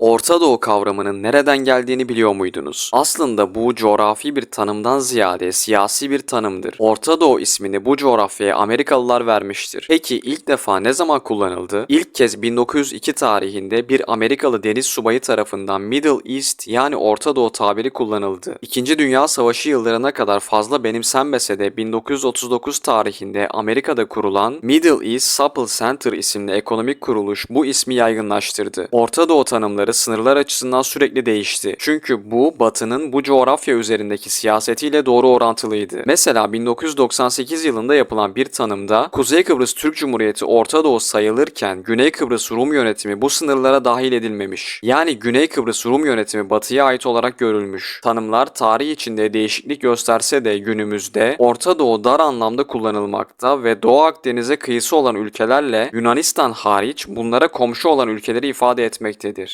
Orta Doğu kavramının nereden geldiğini biliyor muydunuz? Aslında bu coğrafi bir tanımdan ziyade siyasi bir tanımdır. Orta Doğu ismini bu coğrafyaya Amerikalılar vermiştir. Peki ilk defa ne zaman kullanıldı? İlk kez 1902 tarihinde bir Amerikalı deniz subayı tarafından Middle East yani Orta Doğu tabiri kullanıldı. İkinci Dünya Savaşı yıllarına kadar fazla benimsenmese de 1939 tarihinde Amerika'da kurulan Middle East Supply Center isimli ekonomik kuruluş bu ismi yaygınlaştırdı. Orta Doğu tanımları sınırlar açısından sürekli değişti. Çünkü bu Batı'nın bu coğrafya üzerindeki siyasetiyle doğru orantılıydı. Mesela 1998 yılında yapılan bir tanımda Kuzey Kıbrıs Türk Cumhuriyeti Orta Doğu sayılırken Güney Kıbrıs Rum yönetimi bu sınırlara dahil edilmemiş. Yani Güney Kıbrıs Rum yönetimi Batı'ya ait olarak görülmüş. Tanımlar tarih içinde değişiklik gösterse de günümüzde Orta Doğu dar anlamda kullanılmakta ve Doğu Akdeniz'e kıyısı olan ülkelerle Yunanistan hariç bunlara komşu olan ülkeleri ifade etmektedir.